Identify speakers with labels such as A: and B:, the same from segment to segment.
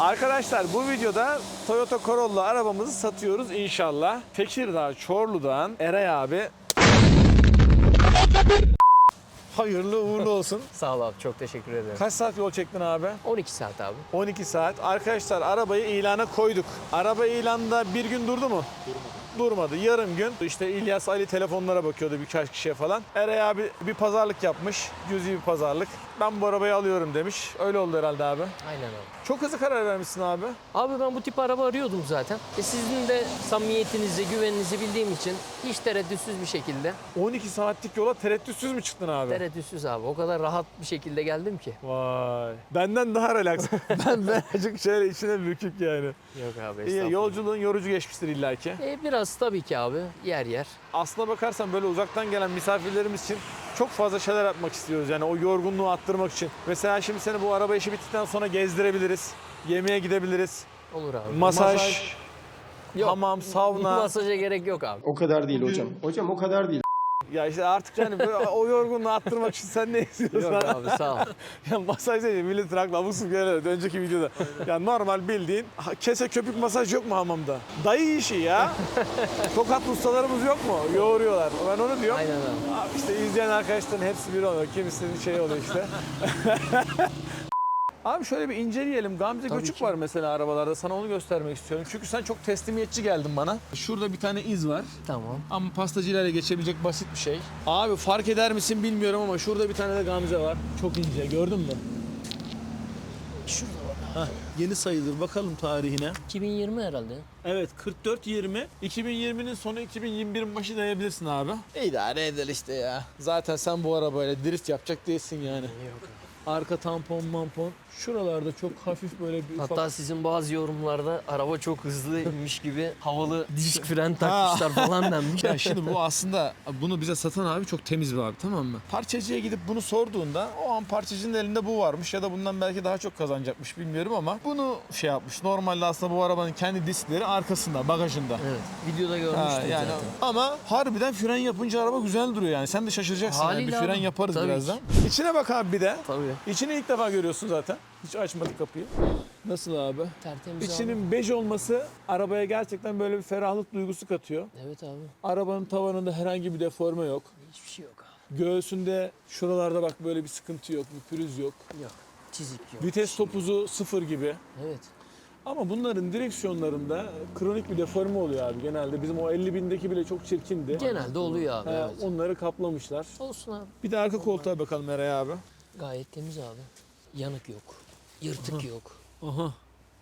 A: Arkadaşlar bu videoda Toyota Corolla arabamızı satıyoruz inşallah. Tekirdağ Çorlu'dan Eray abi Hayırlı uğurlu olsun.
B: Sağ ol abi çok teşekkür ederim.
A: Kaç saat yol çektin abi?
B: 12 saat abi.
A: 12 saat. Arkadaşlar arabayı ilana koyduk. Araba ilanda bir gün durdu mu? Durmadı. Durmadı. Yarım gün işte İlyas Ali telefonlara bakıyordu birkaç kişiye falan. Eray abi bir pazarlık yapmış. Cüzi bir pazarlık. Ben bu arabayı alıyorum demiş. Öyle oldu herhalde abi.
B: Aynen abi.
A: Çok hızlı karar vermişsin abi.
B: Abi ben bu tip araba arıyordum zaten. E sizin de samimiyetinizi, güveninizi bildiğim için hiç tereddütsüz bir şekilde.
A: 12 saatlik yola tereddütsüz mü çıktın abi?
B: Tereddütsüz abi. O kadar rahat bir şekilde geldim ki.
A: Vay. Benden daha relax. ben birazcık şöyle içine bükük yani.
B: Yok abi
A: İyi, yolculuğun yorucu geçmiştir illaki.
B: E, biraz tabii ki abi yer yer.
A: Aslına bakarsan böyle uzaktan gelen misafirlerimiz için çok fazla şeyler yapmak istiyoruz. Yani o yorgunluğu attırmak için. Mesela şimdi seni bu araba işi bittikten sonra gezdirebiliriz. Yemeğe gidebiliriz.
B: Olur abi.
A: Masaj,
B: Yok.
A: hamam, sauna.
B: Masaja gerek yok abi.
C: O kadar değil hocam. Hocam o kadar değil.
A: Ya işte artık yani böyle o yorgunluğu attırmak için sen ne istiyorsun?
B: Yok abi sağ ol.
A: ya masaj değil, millet rakla subuk yerler. Önceki videoda. Ya normal bildiğin kese köpük masaj yok mu hamamda? Dayı işi ya. Tokat ustalarımız yok mu? Yoğuruyorlar. Ben onu diyorum.
B: Aynen abi.
A: Abi işte izleyen arkadaşların hepsi bir oluyor. Kimisinin şey oluyor işte. Abi şöyle bir inceleyelim. Gamze
B: Tabii
A: Göçük
B: ki.
A: var mesela arabalarda. Sana onu göstermek istiyorum. Çünkü sen çok teslimiyetçi geldin bana. Şurada bir tane iz var.
B: Tamam.
A: Ama pastacılarla geçebilecek basit bir şey. Abi fark eder misin bilmiyorum ama şurada bir tane de Gamze var. Çok ince. Gördün mü?
B: Şurada var.
A: Hah, yeni sayılır. Bakalım tarihine.
B: 2020 herhalde.
A: Evet 44-20. 2020'nin sonu 2021'in başı diyebilirsin abi. İdare eder işte ya. Zaten sen bu arabayla drift yapacak değilsin yani.
B: Yok.
A: Arka tampon mampon. Şuralarda çok hafif böyle bir ufak...
B: Hatta sizin bazı yorumlarda araba çok hızlıymış gibi havalı disk fren takmışlar falan denmiş.
A: Ya şimdi bu aslında bunu bize satan abi çok temiz bir abi tamam mı? Parçacıya gidip bunu sorduğunda o an parçacının elinde bu varmış ya da bundan belki daha çok kazanacakmış bilmiyorum ama bunu şey yapmış. Normalde aslında bu arabanın kendi diskleri arkasında, bagajında.
B: Evet. Videoda görmüştüm
A: Ha, yani
B: zaten.
A: ama harbiden fren yapınca araba güzel duruyor yani. Sen de şaşıracaksın yani. Bir
B: Haliyle
A: fren
B: abi.
A: yaparız
B: Tabii
A: birazdan.
B: ki.
A: İçine bak abi bir de.
B: Tabii.
A: İçini ilk defa görüyorsun zaten. Hiç açmadık kapıyı. Nasıl abi?
B: Tertemiz abi.
A: İçinin bej olması arabaya gerçekten böyle bir ferahlık duygusu katıyor.
B: Evet abi.
A: Arabanın tavanında herhangi bir deforme yok.
B: Hiçbir şey yok abi.
A: Göğsünde şuralarda bak böyle bir sıkıntı yok, bir pürüz yok.
B: Yok. Çizik yok.
A: Vites topuzu sıfır gibi.
B: Evet.
A: Ama bunların direksiyonlarında kronik bir deforme oluyor abi genelde. Bizim o 50 bindeki bile çok çirkindi.
B: Genelde oluyor abi.
A: Ha,
B: evet.
A: Onları kaplamışlar.
B: Olsun abi.
A: Bir de arka koltuğa bakalım Eray abi.
B: Gayet temiz abi. Yanık yok. Yırtık yok.
A: Aha.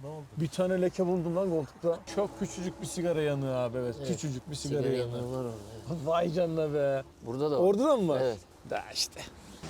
B: Ne oldu?
A: Bir tane leke buldum lan koltukta. Çok küçücük bir sigara yanığı abi evet.
B: Evet.
A: Küçücük bir sigara,
B: Sigara
A: yanığı.
B: yanığı var orada. evet.
A: Vay canına be.
B: Burada da var.
A: Orada da mı var?
B: Evet.
A: Da işte.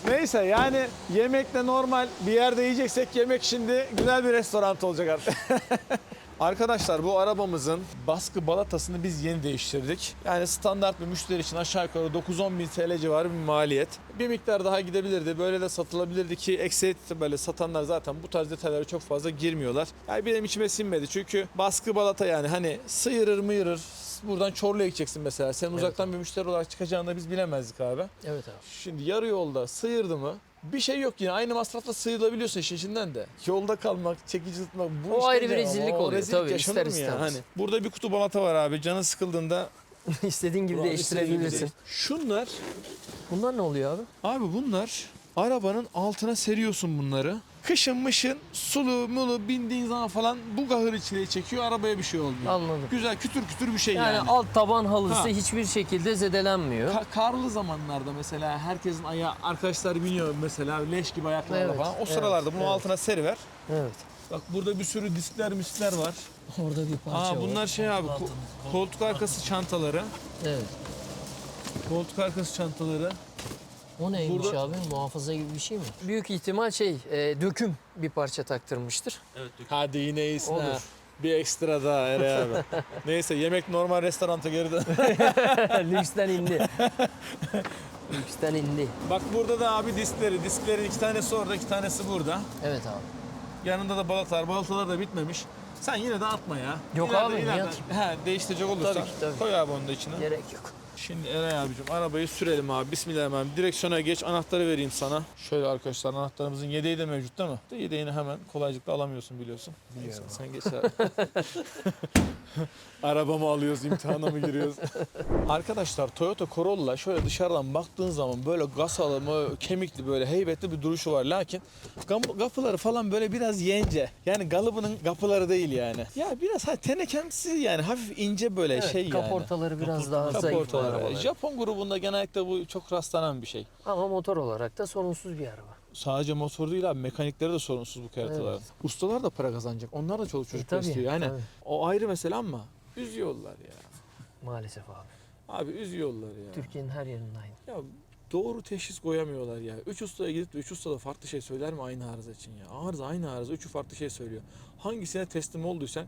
A: Neyse yani yemekle normal bir yerde yiyeceksek yemek şimdi güzel bir restoran olacak artık. Arkadaşlar bu arabamızın baskı balatasını biz yeni değiştirdik. Yani standart bir müşteri için aşağı yukarı 9-10 bin TL civarı bir maliyet. Bir miktar daha gidebilirdi. Böyle de satılabilirdi ki eksiyet böyle satanlar zaten bu tarz detaylara çok fazla girmiyorlar. Yani benim içime sinmedi. Çünkü baskı balata yani hani sıyırır mıyırır. Buradan Çorlu'ya gideceksin mesela. Sen uzaktan bir müşteri olarak çıkacağını da biz bilemezdik abi.
B: Evet abi.
A: Şimdi yarı yolda sıyırdı mı bir şey yok yine aynı masrafla sıyrılabiliyorsun işin içinden de. Yolda kalmak, çekici tutmak bu
B: O
A: işte
B: ayrı bir rezillik oluyor,
A: rezillik
B: tabii,
A: yaşanır
B: ister
A: mı ya?
B: istemez.
A: Hani burada bir kutu balata var abi. Canı sıkıldığında
B: İstediğin gibi değiştirebilirsin.
A: Şunlar
B: Bunlar ne oluyor abi?
A: abi bunlar arabanın altına seriyorsun bunları. Kışın mışın sulu mulu bindiğin zaman falan bu gahır içine çekiyor arabaya bir şey olmuyor.
B: Anladım.
A: Güzel kütür kütür bir şey yani.
B: Yani alt taban halısı
A: Ha.
B: hiçbir şekilde zedelenmiyor.
A: Ka- karlı zamanlarda mesela herkesin ayağı arkadaşlar biniyor mesela leş gibi ayaklarla
B: Evet,
A: falan. O
B: evet,
A: sıralarda bunu
B: evet.
A: altına seriver.
B: Evet.
A: Bak burada bir sürü diskler miskler var.
B: Orada bir parça
A: Aa
B: var.
A: bunlar şey abi ko- koltuk arkası çantaları.
B: Evet.
A: Koltuk arkası çantaları.
B: O neymiş
A: Burada-
B: abi? Muhafaza gibi bir şey mi? Büyük ihtimal şey, e, döküm bir parça taktırmıştır.
A: Hadi yine iyisin ha.
B: Olur.
A: Bir ekstra daha Eray abi. Neyse yemek normal restoranta geri dön.
B: Lüksten indi. Lüksten indi.
A: Bak burada da abi diskleri. Disklerin iki tanesi orada, iki tanesi burada.
B: Evet abi.
A: Yanında da balatalar. Balatalar da bitmemiş. Sen yine de atma ya.
B: Yok
A: İleride-
B: abi, niye
A: ileride-
B: atayım?
A: He, değiştirecek olursan
B: Tabii ki, tabii.
A: koy abi onu da içine.
B: Gerek yok.
A: Şimdi Eray abicim arabayı sürelim abi. Bismillahirrahmanirrahim. Direksiyona geç anahtarı vereyim sana. Şöyle arkadaşlar anahtarımızın yedeği de mevcut değil mi? Yedeğini hemen kolaylıkla alamıyorsun biliyorsun. Biliyorum. Sen geç abi. Arabamı alıyoruz, imtihana mı giriyoruz? Arkadaşlar Toyota Corolla şöyle dışarıdan baktığın zaman böyle gaz alımı, kemikli böyle heybetli bir duruşu var. Lakin kapıları falan böyle biraz yence. Yani kalıbının kapıları değil yani. Ya biraz ha tenekemsi yani hafif ince böyle
B: Evet,
A: şey yani.
B: kaportaları biraz daha zayıf
A: Kaportaları.
B: arabaların.
A: Japon grubunda genellikle bu çok rastlanan bir şey.
B: Ama motor olarak da sorunsuz bir araba.
A: Sadece motor değil abi mekanikleri de sorunsuz bu kerataların.
B: Evet.
A: Ustalar da para kazanacak. Onlar da çoluk çocuk
B: tabii,
A: besliyor. Yani
B: tabii.
A: o ayrı mesele ama üzüyorlar ya.
B: Maalesef abi.
A: Abi üzüyorlar ya.
B: Türkiye'nin her yerinde aynı.
A: Ya doğru teşhis koyamıyorlar ya. Üç ustaya gidip de üç usta da farklı şey söyler mi aynı arıza için ya? Arıza aynı arıza. Üçü farklı şey söylüyor. Hangisine teslim olduysan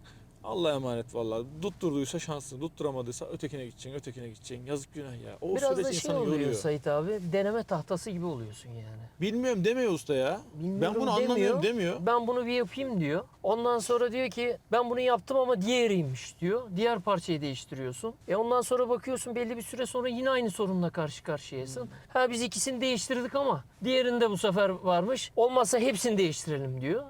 A: Allah'a emanet vallahi. Tutturduysa şanslı, tutturamadıysa ötekine gideceksin, ötekine gideceksin. Yazık günah ya. O
B: Biraz
A: süreç
B: da şey
A: insanı
B: oluyor
A: yoruyor.
B: Sait abi. Deneme tahtası gibi oluyorsun yani.
A: Bilmiyorum demiyor usta ya.
B: Bilmiyorum
A: ben bunu
B: demiyor.
A: anlamıyorum demiyor.
B: Ben bunu bir yapayım diyor. Ondan sonra diyor ki ben bunu yaptım ama diğeriymiş diyor. Diğer parçayı değiştiriyorsun. E ondan sonra bakıyorsun belli bir süre sonra yine aynı sorunla karşı karşıyasın.
A: Hmm.
B: Ha biz ikisini değiştirdik ama diğerinde bu sefer varmış. Olmazsa hepsini değiştirelim diyor.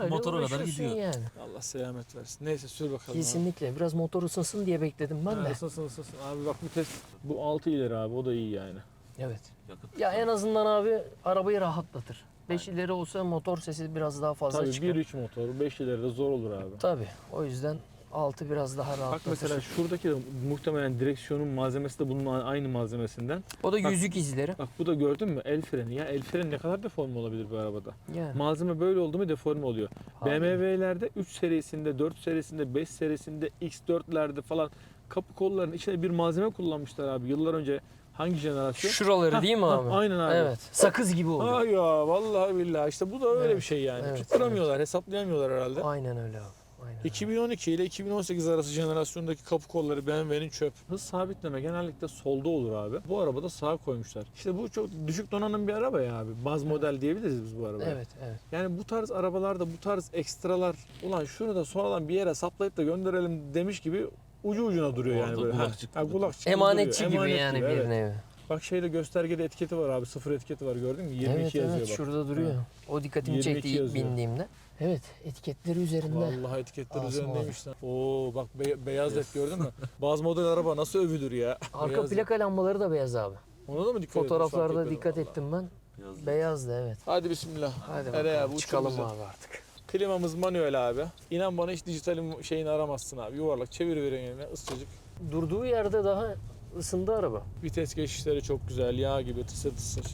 B: Öyle
D: Motora kadar
B: uğraşıyorsun
D: gidiyor.
B: Yani.
A: Allah selamet versin. Neyse sür bakalım. abi.
B: Kesinlikle. Biraz motor ısınsın diye bekledim ben
A: Ha,
B: de.
A: ısınsın ısınsın. Abi bak bu test bu 6 ileri abi o da iyi yani.
B: Evet.
D: Yakıt.
B: Ya en azından abi arabayı rahatlatır. 5 ileri olsa motor sesi biraz daha fazla
A: Tabii
B: çıkar.
A: 1-3 motor 5 ileri de zor olur abi.
B: Tabii. O yüzden 6 biraz daha
A: Bak
B: rahatlatır.
A: mesela şuradaki de muhtemelen direksiyonun malzemesi de bunun aynı malzemesinden.
B: o da
A: bak-
B: yüzük izleri.
A: Bak bu da gördün mü el freni ya el freni ne kadar deforme olabilir bu arabada.
B: Yani.
A: Malzeme böyle oldu mu deforme oluyor. BMW'lerde 3 serisinde, 4 serisinde, 5 serisinde, X4'lerde falan kapı kollarının içine bir malzeme kullanmışlar abi yıllar önce. Hangi jenerasyon?
B: Şuraları
A: Hah,
B: değil mi abi?
A: Aynen abi.
B: Evet. Sakız gibi oluyor.
A: Ha ya vallahi billahi işte bu da öyle
B: Evet,
A: bir şey yani.
B: evet,
A: Tutturamıyorlar, hesaplayamıyorlar herhalde.
B: Aynen öyle abi. Aynen. öyle.
A: 2012 ile 2018 arası jenerasyondaki kapı kolları BMW'nin çöp. Hız sabitleme genellikle solda olur abi. Bu arabada sağa koymuşlar. İşte bu çok düşük donanım bir araba ya abi. Baz model diyebiliriz biz bu arabaya.
B: Evet, evet.
A: Yani bu tarz arabalarda bu tarz ekstralar ulan şunu da sonradan bir yere saplayıp da gönderelim demiş gibi ucu ucuna duruyor yani böyle.
D: kulakçık
A: Ha,
D: gibi
A: kulakçık gibi
B: Emanetçi
A: duruyor.
B: gibi
A: Emanet
B: yani
A: gibi,
B: bir
A: evet.
B: nevi.
A: Bak şeyde göstergede etiketi var abi. Sıfır etiketi var gördün mü? 22
B: evet,
A: yazıyor
B: evet.
A: bak.
B: Şurada duruyor. O dikkatimi
A: 22
B: çekti bindiğimde. Evet, etiketleri üzerinde.
A: Vallahi etiketler
B: Asım
A: üzerindeymiş lan. Oo bak be- beyaz led gördün mü? Bazı model araba nasıl övülür ya.
B: Arka
A: Beyaz led.
B: plaka lambaları da beyaz abi.
A: Ona da mı dikkat
B: Fotoğraflarda
A: etmedim
B: dikkat
A: vallahi.
B: ettim ben.
D: Yazdı.
B: Beyazdı evet.
A: Hadi bismillah.
B: Hadi bakalım.
A: abi,
B: Çıkalım
A: uçur bizi.
B: abi artık.
A: Klimamız manuel abi. İnan bana hiç dijitalin şeyini aramazsın abi. Yuvarlak çevir verin yerine ısıtıcık.
B: Durduğu yerde daha ısındı araba.
A: Vites geçişleri çok güzel. Yağ gibi tısır tısır.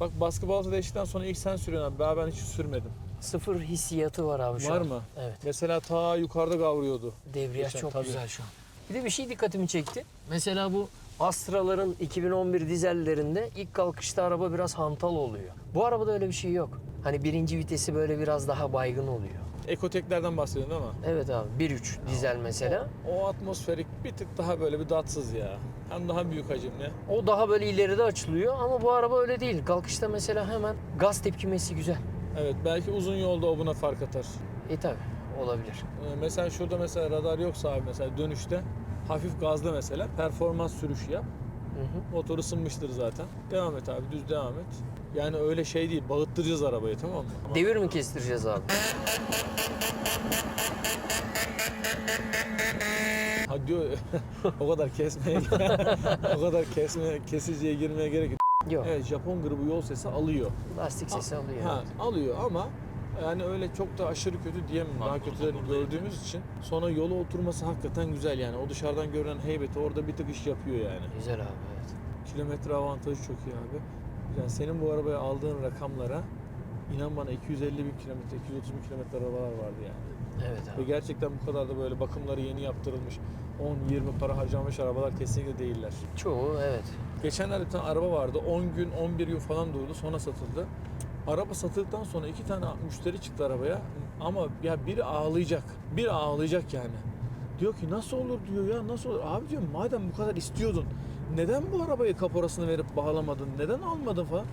A: Bak baskı balata değiştikten sonra ilk sen sürüyorsun abi. Daha ben hiç sürmedim.
B: Sıfır hissiyatı var abi şu
A: Var
B: an.
A: mı?
B: Evet.
A: Mesela ta yukarıda kavruyordu.
B: Debriyaj
A: Geçen,
B: çok
A: tabii.
B: güzel şu an. Bir de bir şey dikkatimi çekti. Mesela bu Astra'ların 2011 dizellerinde ilk kalkışta araba biraz hantal oluyor. Bu arabada öyle bir şey yok. Hani birinci vitesi böyle biraz daha baygın oluyor.
A: Ekoteklerden bahsediyorsun ama.
B: Evet abi 1.3 dizel mesela.
A: O atmosferik bir tık daha böyle bir datsız ya. Hem daha büyük hacimli.
B: O daha böyle ileride açılıyor ama bu araba öyle değil. Kalkışta mesela hemen gaz tepkimesi güzel.
A: Evet belki uzun yolda o buna fark atar.
B: E tabi olabilir.
A: Ee, Mesela şurada mesela radar yoksa abi mesela dönüşte hafif gazlı mesela performans sürüşü yap.
B: Hı hı.
A: Motor ısınmıştır zaten. Devam et abi düz devam et. Yani öyle şey değil bağıttıracağız arabayı tamam mı? Ama
B: Devir mi kestireceğiz abi?
A: Ha diyor o kadar kesmeye o kadar kesmeye kesiciye girmeye gerek yok.
B: Yok.
A: Evet Japon grubu yol sesi alıyor.
B: Lastik sesi alıyor.
A: Ha, alıyor ama yani öyle çok da aşırı kötü diyemem. Daha kötülerini gördüğümüz için. Sonra yola oturması hakikaten güzel yani. O dışarıdan görünen heybeti orada bir tık iş yapıyor yani.
B: Güzel abi evet.
A: Kilometre avantajı çok iyi abi. Yani senin bu arabaya aldığın rakamlara inan bana 250 bin kilometre, 230 bin kilometre arabalar vardı yani.
B: Evet
A: Ve
B: abi.
A: gerçekten bu kadar da böyle bakımları yeni yaptırılmış, 10-20 para harcanmış arabalar kesinlikle değiller.
B: Çoğu evet.
A: Geçenlerde bir tane araba vardı. 10 gün, 11 gün falan durdu. Sonra satıldı. Araba satıldıktan sonra iki tane müşteri çıktı arabaya. Ama ya biri ağlayacak. Biri ağlayacak yani. Diyor ki nasıl olur diyor ya nasıl olur? Abi diyorum madem bu kadar istiyordun. Neden bu arabayı kaporasını verip bağlamadın? Neden almadın falan?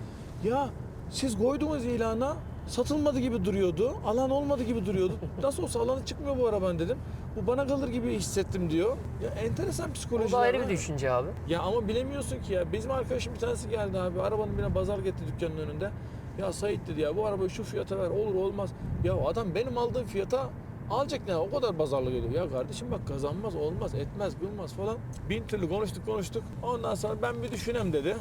A: Ya siz koydunuz ilana satılmadı gibi duruyordu. Alan olmadı gibi duruyordu. Nasıl olsa alanı çıkmıyor bu arabanın dedim. Bu bana kalır gibi hissettim diyor. Ya enteresan
B: O
A: psikoloji.
B: da ayrı bir düşünce abi.
A: Ya ama bilemiyorsun ki ya. Bizim arkadaşım bir tanesi geldi abi. Arabanın birine bazar getirdi dükkanın önünde. Ya Sait dedi ya bu arabayı şu fiyata ver olur olmaz. Ya adam benim aldığım fiyata alacak ne o kadar bazarlık ediyor. Ya kardeşim bak kazanmaz olmaz etmez kılmaz falan. Bin türlü konuştuk konuştuk. Ondan sonra ben bir düşünem dedi.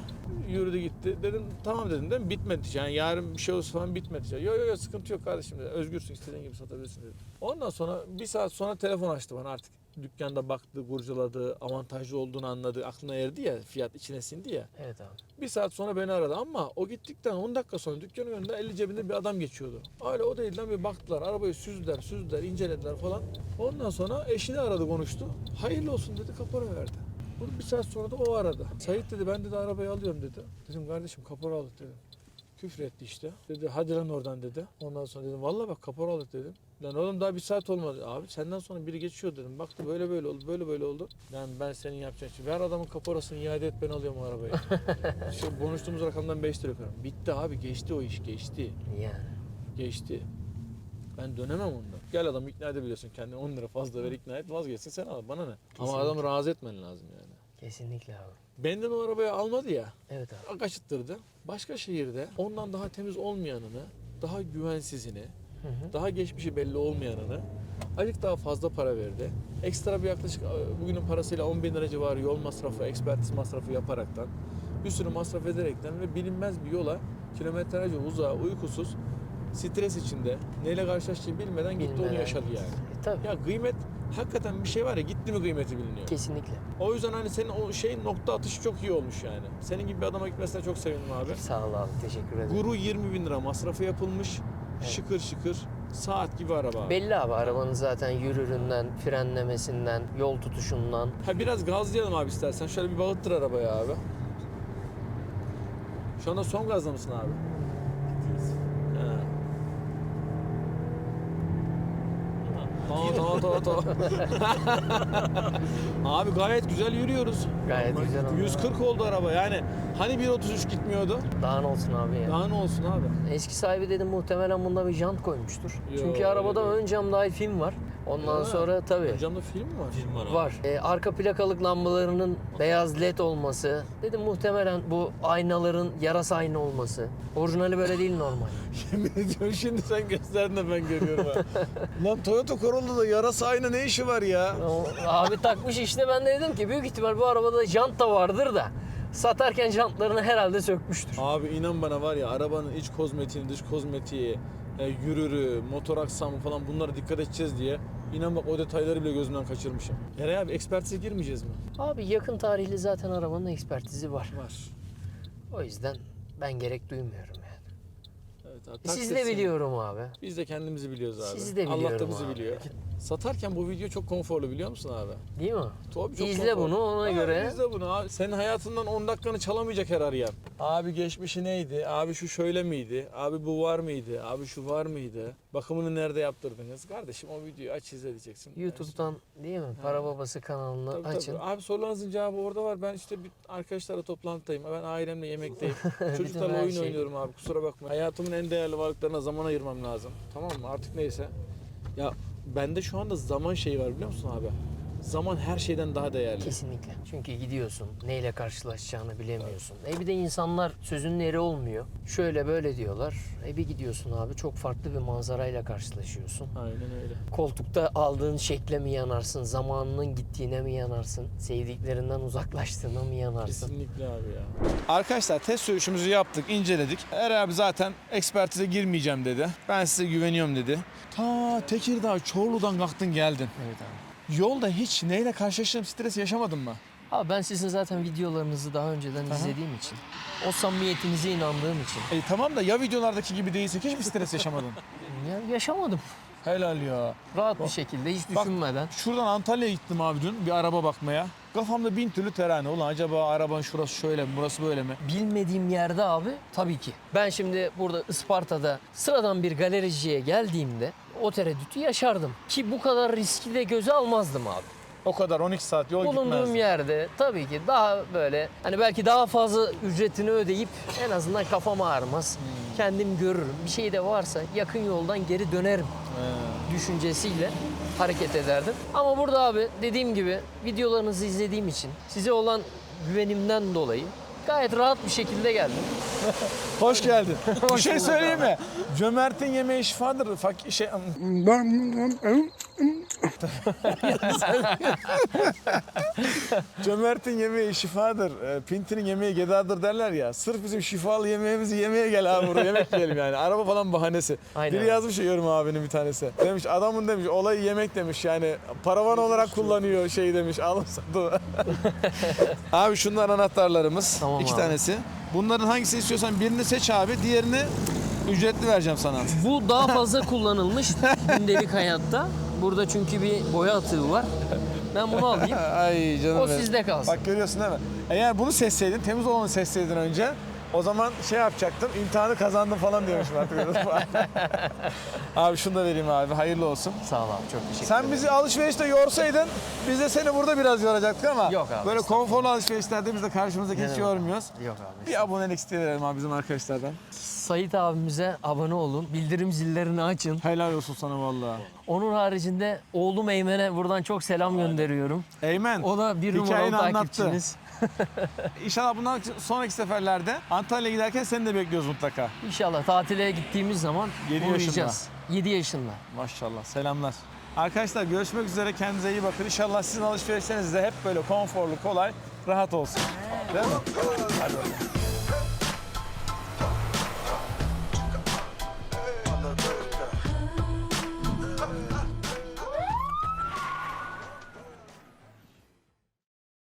A: Yürüdü gitti. Dedim tamam dedim değil? Bitmedi. Yani yarın bir şey olursa falan bitmedi. Yok yok yok sıkıntı yok kardeşim dedi. Özgürsün istediğin gibi satabilirsin dedi. Ondan sonra bir saat sonra telefon açtı bana artık. Dükkanda baktı, kurcaladı, avantajlı olduğunu anladı. Aklına erdi ya, fiyat içine sindi ya.
B: Evet abi.
A: Bir saat sonra beni aradı ama o gittikten 10 dakika sonra dükkanın önünde eli cebinde bir adam geçiyordu. Öyle o değil lan bir baktılar, arabayı süzdüler, süzdüler, incelediler falan. Ondan sonra eşini aradı konuştu. Hayırlı olsun dedi, kapora verdi. Bunu bir saat sonra da o aradı. Sait dedi ben dedi arabayı alıyorum dedi. Dedim kardeşim kapora aldık dedim. Küfür etti işte. Dedi hadi lan oradan dedi. Ondan sonra dedim vallahi bak kapora aldık dedim. Lan oğlum daha bir saat olmadı. Abi senden sonra biri geçiyor dedim. Baktı böyle böyle oldu, böyle böyle oldu. Lan ben senin yapacağın şey. Ver adamın kaporasını iade et ben alıyorum o arabayı. Şu konuştuğumuz rakamdan 5 lira yukarı. Bitti abi geçti o iş geçti.
B: Yani.
A: Geçti. Ben dönemem ondan. Gel adam ikna edebiliyorsun kendini 10 lira fazla ver ikna et vazgeçsin sen al bana ne. Ama
B: Kesinlikle.
A: adamı razı etmen lazım yani.
B: Kesinlikle abi.
A: Benden o arabayı almadı ya.
B: Evet abi.
A: Kaçıttırdı. Başka şehirde ondan daha temiz olmayanını, daha güvensizini,
B: Hı
A: daha geçmişi belli olmayanını azıcık daha fazla para verdi. Ekstra bir yaklaşık e, bugünün parasıyla 10 bin lira civarı yol masrafı, ekspertiz masrafı yaparaktan bir sürü masraf ederekten ve bilinmez bir yola kilometrelerce uzağa uykusuz stres içinde neyle karşılaştığı bilmeden gitti onu
B: Bilmeden
A: yaşadı
B: gitti.
A: yani.
B: E, tabii.
A: Ya kıymet hakikaten bir şey var ya gitti mi kıymeti biliniyor.
B: Kesinlikle.
A: O yüzden hani senin o şeyin nokta atışı çok iyi olmuş yani. Senin gibi bir adama gitmesine çok sevindim abi.
B: Sağ ol abi. Teşekkür ederim.
A: Guru 20 bin lira masrafı yapılmış.
B: Evet.
A: Şıkır şıkır. Saat gibi araba. abi.
B: Belli abi arabanın zaten yürüründen, frenlemesinden, yol tutuşundan.
A: Ha biraz gazlayalım abi istersen. Şöyle bir bağıttır arabayı abi. Şu anda son gazda mısın abi? Tamam tamam tamam tamam. abi gayet güzel yürüyoruz.
B: Gayet güzel oldu.
A: 140 oldu araba yani. Hani 1.33 gitmiyordu?
B: Daha ne olsun abi ya.
A: Daha ne olsun abi?
B: Eski sahibi dedim muhtemelen bunda bir jant koymuştur.
A: Yo,
B: Çünkü arabada
A: öyle değil.
B: ön cam dahil film var. Ondan
A: Öyle mi?
B: sonra tabii
A: Camda film mi var? Film var
B: var. Ee, arka plakalık lambalarının beyaz led olması. Dedim muhtemelen bu aynaların yarasa ayna olması. Orijinali böyle değil normal.
A: Yemin ediyorum şimdi sen gösterdin de ben görüyorum ha. Lan Toyota Corolla'da yarasa ayna ne işi var ya?
B: O, abi takmış işte ben de dedim ki büyük ihtimal bu arabada jant da vardır da satarken jantlarını herhalde sökmüştür.
A: Abi inan bana var ya arabanın iç kozmetiğini, dış kozmetiği, e, yürürü, motor aksamı falan bunlara dikkat edeceğiz diye. İnan bak o detayları bile gözümden kaçırmışım. Nereye abi ekspertize girmeyeceğiz mi?
B: Abi yakın tarihli zaten arabanın ekspertizi var.
A: Var.
B: O yüzden ben gerek duymuyorum yani.
A: Evet abi.
B: Siz
A: takdir
B: de biliyorum abi.
A: Biz de kendimizi biliyoruz abi.
B: Sizi de
A: Allah da
B: biliyorum
A: bizi
B: abi.
A: biliyor. Satarken bu video çok konforlu biliyor musun abi?
B: Değil mi?
A: Tabii çok
B: İzle
A: konforlu.
B: bunu ona
A: Abi
B: göre.
A: İzle bunu abi. Senin hayatından 10 dakikanı çalamayacak her arayan. Abi geçmişi neydi? Abi şu şöyle miydi? Abi bu var mıydı? Abi şu var mıydı? Bakımını nerede yaptırdınız? Kardeşim o videoyu aç izle diyeceksin.
B: YouTube'dan değil mi? Para Babası kanalını
A: Tabii,
B: açın.
A: tabii. Abi sorularınızın cevabı orada var. Ben işte bir arkadaşlarla toplantıdayım. Ben ailemle yemekteyim. Çocuklarla
B: her
A: oyun
B: şey.
A: oynuyorum abi. Kusura bakma. Hayatımın en değerli varlıklarına zaman ayırmam lazım. Tamam mı? Artık neyse. Ya bende şu anda zaman şeyi var biliyor musun abi? Zaman her şeyden daha değerli.
B: Kesinlikle. Çünkü gidiyorsun, neyle karşılaşacağını bilemiyorsun. E bir de insanlar sözünün eri olmuyor. Şöyle böyle diyorlar. E bir gidiyorsun abi çok farklı bir manzarayla karşılaşıyorsun.
A: Aynen öyle.
B: Koltukta aldığın şekle mi yanarsın, zamanının gittiğine mi yanarsın, sevdiklerinden uzaklaştığına mı yanarsın?
A: Kesinlikle abi ya. Arkadaşlar test sürüşümüzü yaptık, inceledik. Er abi zaten ekspertize girmeyeceğim dedi. Ben size güveniyorum dedi. Ta Tekirdağ, Çorlu'dan kalktın geldin.
B: Evet abi.
A: Yolda hiç neyle karşılaştığın stres yaşamadın mı?
B: Abi ben sizin zaten videolarınızı daha önceden izlediğim için, o samimiyetinize inandığım için
A: E tamam da ya videolardaki gibi değilse hiç mi stres yaşamadın?
B: ya yaşamadım.
A: Helal ya.
B: Rahat bir şekilde hiç
A: Bak-
B: düşünmeden.
A: Şuradan Antalya'ya gittim abi dün bir araba bakmaya. Kafamda bin türlü terane. Ulan acaba arabanın şurası şöyle mi, burası böyle mi?
B: Bilmediğim yerde abi tabii ki. Ben şimdi burada Isparta'da sıradan bir galericiye geldiğimde o tereddütü yaşardım. Ki bu kadar riski de göze almazdım abi.
A: O kadar 12 saat yol
B: Bulunduğum
A: gitmezdim.
B: yerde tabii ki daha böyle hani belki daha fazla ücretini ödeyip en azından kafam ağrımaz. kendim görürüm. Bir şey de varsa yakın yoldan geri dönerim düşüncesiyle hareket ederdim. Ama burada abi dediğim gibi videolarınızı izlediğim için size olan güvenimden dolayı gayet rahat bir şekilde geldim.
A: Hoş geldin. bir şey söyleyeyim mi? Cömertin yemeği şifadır. Fak şey Cömertin yemeği şifadır. e, Pintinin yemeği gedadır derler ya. Sırf bizim şifalı yemeğimizi yemeye gel abi buraya yemek yiyelim yani. Araba falan bahanesi.
B: Aynen.
A: Biri yazmış ya yorum abinin bir tanesi. Demiş adamın demiş olayı yemek demiş yani. Paravan olarak kullanıyor şey demiş. Alım satı. abi şunlar anahtarlarımız.
B: Tamam
A: iki
B: abi.
A: tanesi. Bunların hangisini istiyorsan birini seç abi. Diğerini ücretli vereceğim sana.
B: Bu daha fazla kullanılmış gündelik hayatta. Burada çünkü bir boya atığı var. Ben bunu alayım.
A: Ay canım
B: O
A: benim.
B: sizde kalsın.
A: Bak görüyorsun değil mi? Eğer bunu seçseydin, temiz olanı seçseydin önce o zaman şey yapacaktım, imtihanı kazandım falan diyormuşum artık. abi şunu da vereyim abi, hayırlı olsun.
B: Sağ ol abi çok teşekkür
A: Sen
B: ederim.
A: bizi alışverişte yorsaydın, biz de seni burada biraz yoracaktık ama
B: Yok abi,
A: böyle konforlu alışverişlerde biz de karşımızdaki hiç yormuyoruz.
B: Yok abi.
A: Bir abonelik isteyelim abi bizim arkadaşlardan.
B: Sait abimize abone olun. Bildirim zillerini açın.
A: Helal olsun sana vallahi.
B: Onun haricinde oğlum Eymen'e buradan çok selam gönderiyorum.
A: Eymen.
B: O da bir numaralı
A: Hikayeni anlattı.
B: takipçiniz.
A: İnşallah bundan sonraki seferlerde Antalya'ya giderken seni de bekliyoruz mutlaka.
B: İnşallah tatile gittiğimiz zaman
A: Yedi
B: uğrayacağız. 7 yaşında.
A: Maşallah. Selamlar. Arkadaşlar görüşmek üzere. Kendinize iyi bakın. İnşallah sizin alışverişleriniz de hep böyle konforlu, kolay, rahat olsun. Değil mi? Hadi bakalım.